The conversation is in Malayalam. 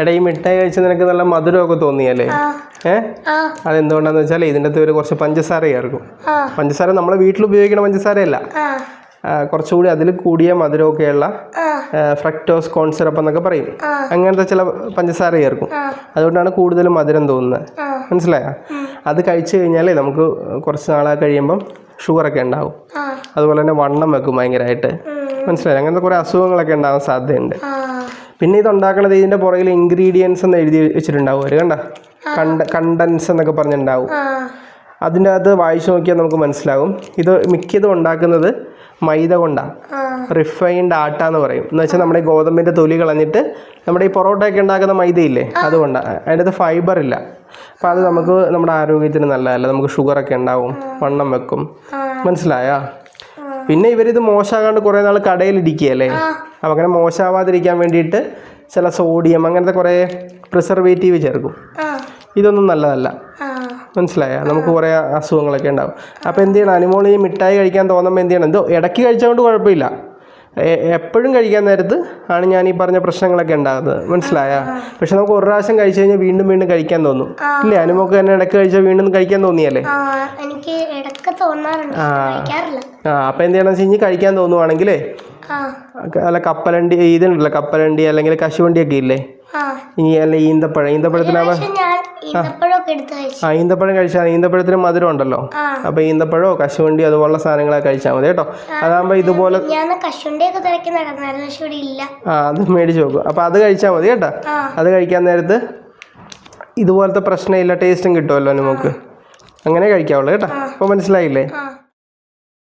എടാ ഈ മിഠായി കഴിച്ച് നിനക്ക് നല്ല മധുരമൊക്കെ തോന്നിയല്ലേ? ഏഹ് അതെന്തുകൊണ്ടാന്ന് വെച്ചാൽ ഇതിന്റെ അകത്ത് ഒരു കുറച്ച് പഞ്ചസാര ചേർക്കും പഞ്ചസാര നമ്മളെ വീട്ടിൽ ഉപയോഗിക്കുന്ന പഞ്ചസാരയല്ല. കുറച്ചുകൂടി അതിൽ കൂടിയ മധുരമൊക്കെയുള്ള ഫ്രക്ടോസ് ഫ്രക്ടോസ് കോൺസിറപ്പ് എന്നൊക്കെ പറയും. അങ്ങനത്തെ ചില പഞ്ചസാര ചേർക്കും അതുകൊണ്ടാണ് കൂടുതലും മധുരം തോന്നുന്നത് മനസ്സിലായോ? അത് കഴിച്ചു കഴിഞ്ഞാലേ നമുക്ക് കുറച്ച് നാളെ കഴിയുമ്പം ഷുഗറൊക്കെ ഉണ്ടാവും. അതുപോലെ തന്നെ വണ്ണം വെക്കും ഭയങ്കരമായിട്ട് മനസ്സിലായി? അങ്ങനത്തെ കുറേ അസുഖങ്ങളൊക്കെ ഉണ്ടാകാൻ സാധ്യതയുണ്ട്. പിന്നെ ഇത് ഉണ്ടാക്കണത് ഇതിന്റെ പുറകിൽ ഇൻഗ്രീഡിയൻസ് എന്ന് എഴുതി വെച്ചിട്ടുണ്ടാവും. ഒരു കണ്ട? കണ്ട കണ്ടൻസ് എന്നൊക്കെ പറഞ്ഞിട്ടുണ്ടാവും. അതിന്റെ അകത്ത് വായിച്ചു നോക്കിയാൽ നമുക്ക് മനസ്സിലാവും. ഇത് മിക്കതും ഉണ്ടാക്കുന്നത് മൈദ കൊണ്ടാണ് റിഫൈൻഡ് ആട്ട എന്ന് പറയും. എന്ന് വെച്ചാൽ നമ്മുടെ ഈ ഗോതമ്പിന്റെ തൊലി കളഞ്ഞിട്ട് നമ്മുടെ ഈ പൊറോട്ടയൊക്കെ ഉണ്ടാക്കുന്ന മൈദയില്ലേ? അതുകൊണ്ടാണ് അതിന്റെ അകത്ത് ഫൈബർ ഇല്ല. അപ്പം അത് നമുക്ക് നമ്മുടെ ആരോഗ്യത്തിന് നല്ലതല്ല. നമുക്ക് ഷുഗറൊക്കെ ഉണ്ടാവും. വണ്ണം വെക്കും. മനസ്സിലായോ? പിന്നെ ഇവരിത് മോശമാകാണ്ട് കുറേ നാൾ കടയിലിരിക്കുകയല്ലേ? അപ്പം അങ്ങനെ മോശമാവാതിരിക്കാൻ വേണ്ടിയിട്ട് ചില സോഡിയം അങ്ങനത്തെ കുറേ പ്രിസർവേറ്റീവ് ചേർക്കും. ഇതൊന്നും നല്ലതല്ല. മനസ്സിലായ? മനസ്സിലായോ നമുക്ക് കുറേ അസുഖങ്ങളൊക്കെ ഉണ്ടാവും. അപ്പോൾ എന്ത് ചെയ്യണം? അനുമോൾ ഈ മിഠായി കഴിക്കാൻ തോന്നുമ്പോൾ എന്ത് ചെയ്യണം? എന്തോ ഇടയ്ക്ക് കഴിച്ചതുകൊണ്ട് കുഴപ്പമില്ല. എപ്പോഴും കഴിക്കാൻ നേരത്ത് ആണ് ഞാൻ ഈ പറഞ്ഞ പ്രശ്നങ്ങളൊക്കെ ഉണ്ടാകുന്നത്. മനസ്സിലായ? പക്ഷെ നമുക്ക് ഒരു പ്രാവശ്യം കഴിച്ചു കഴിഞ്ഞാൽ വീണ്ടും വീണ്ടും കഴിക്കാൻ തോന്നും. ഇല്ലേ? അനുമോക്ക് തന്നെ ഇടയ്ക്ക് കഴിച്ചാൽ വീണ്ടും കഴിക്കാൻ തോന്നിയല്ലേ? എനിക്ക് തോന്നാറുണ്ട്. കഴിക്കാറില്ല. ആ എന്ത് ചെയ്യണം വെച്ച് കഴിഞ്ഞാൽ കഴിക്കാൻ തോന്നുവാണെങ്കിലേ അല്ല കപ്പലണ്ടി ഇതുണ്ടല്ലോ കപ്പലണ്ടി അല്ലെങ്കിൽ കശുവണ്ടി ഒക്കെ ഇല്ലേ ഇനി അല്ല ഈന്തപ്പഴം. കഴിച്ചു. ആ ഈന്തപ്പഴം കഴിച്ചാൽ ഈന്തപ്പഴത്തിന് മധുരം ഉണ്ടല്ലോ. അപ്പൊ ഈന്തപ്പഴോ കശുവണ്ടി അതുപോലുള്ള സാധനങ്ങളൊക്കെ കഴിച്ചാൽ മതി കേട്ടോ. അതാകുമ്പോ ഇതുപോലെ ആ അത് മേടിച്ച് നോക്കും അപ്പൊ അത് കഴിച്ചാൽ മതി കേട്ടോ. അത് കഴിക്കാൻ നേരത്ത് ഇതുപോലത്തെ പ്രശ്നമില്ല ടേസ്റ്റും കിട്ടുമല്ലോ നമുക്ക്. അങ്ങനെ കഴിക്കാവുള്ളൂ കേട്ടോ. അപ്പോൾ മനസ്സിലായില്ലേ?